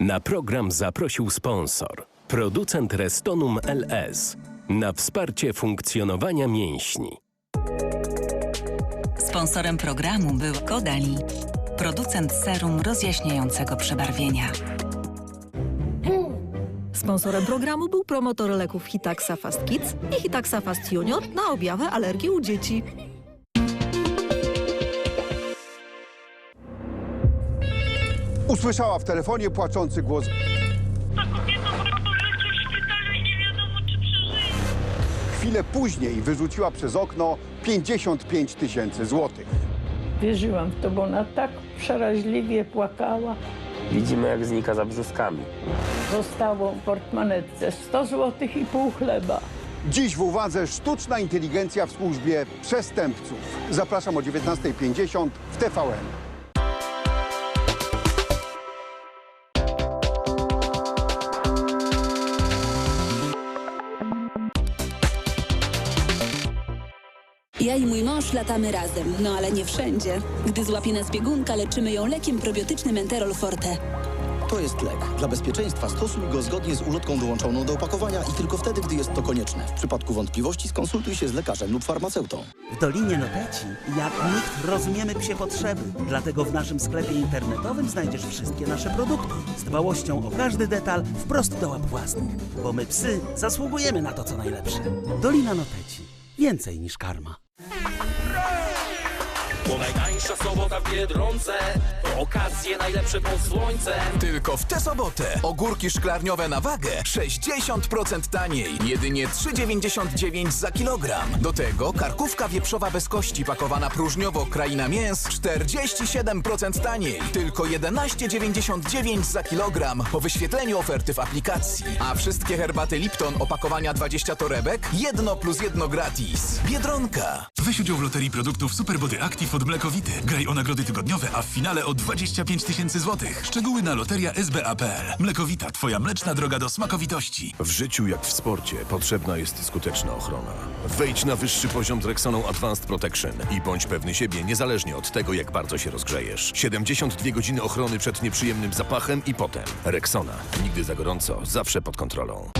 Na program zaprosił sponsor. Producent Restonum LS. Na wsparcie funkcjonowania mięśni. Sponsorem programu był Kodali, producent serum rozjaśniającego przebarwienia. Sponsorem programu był promotor leków Hitaxa Fast Kids i Hitaxa Fast Junior na objawę alergii u dzieci. Usłyszała w telefonie płaczący głos. Ta kobieta leży w szpitalu i nie wiadomo, czy przeżyje. Chwilę później wyrzuciła przez okno 55 tysięcy złotych. Wierzyłam w to, bo ona tak przeraźliwie płakała. Widzimy, jak znika za brzuskami. Zostało w portmonetce 100 zł i pół chleba. Dziś w uwadze sztuczna inteligencja w służbie przestępców. Zapraszam o 19.50 w TVN. Ja i mój mąż latamy razem, no ale nie wszędzie. Gdy złapie nas biegunka, leczymy ją lekiem probiotycznym Enterol Forte. To jest lek. Dla bezpieczeństwa stosuj go zgodnie z ulotką dołączoną do opakowania i tylko wtedy, gdy jest to konieczne. W przypadku wątpliwości skonsultuj się z lekarzem lub farmaceutą. W Dolinie Noteci jak nikt rozumiemy psie potrzeby. Dlatego w naszym sklepie internetowym znajdziesz wszystkie nasze produkty. Z dbałością o każdy detal wprost do łap własnych. Bo my psy zasługujemy na to, co najlepsze. Dolina Noteci. Więcej niż karma. To najtańsza sobota w Biedronce okazje najlepsze pod słońcem Tylko w tę sobotę ogórki szklarniowe na wagę 60% taniej. Jedynie 3,99 za kilogram. Do tego karkówka wieprzowa bez kości pakowana próżniowo kraina mięs 47% taniej. Tylko 11,99 za kilogram po wyświetleniu oferty w aplikacji. A wszystkie herbaty Lipton opakowania 20 torebek jedno plus jedno gratis. Biedronka. Weź udział w loterii produktów Superbody Active od Mlekowity. Graj o nagrody tygodniowe, a w finale o 25 tysięcy złotych. Szczegóły na loteria SBA.pl. Mlekowita, twoja mleczna droga do smakowitości. W życiu jak w sporcie potrzebna jest skuteczna ochrona. Wejdź na wyższy poziom z Rexoną Advanced Protection i bądź pewny siebie niezależnie od tego, jak bardzo się rozgrzejesz. 72 godziny ochrony przed nieprzyjemnym zapachem i potem. Rexona. Nigdy za gorąco, zawsze pod kontrolą.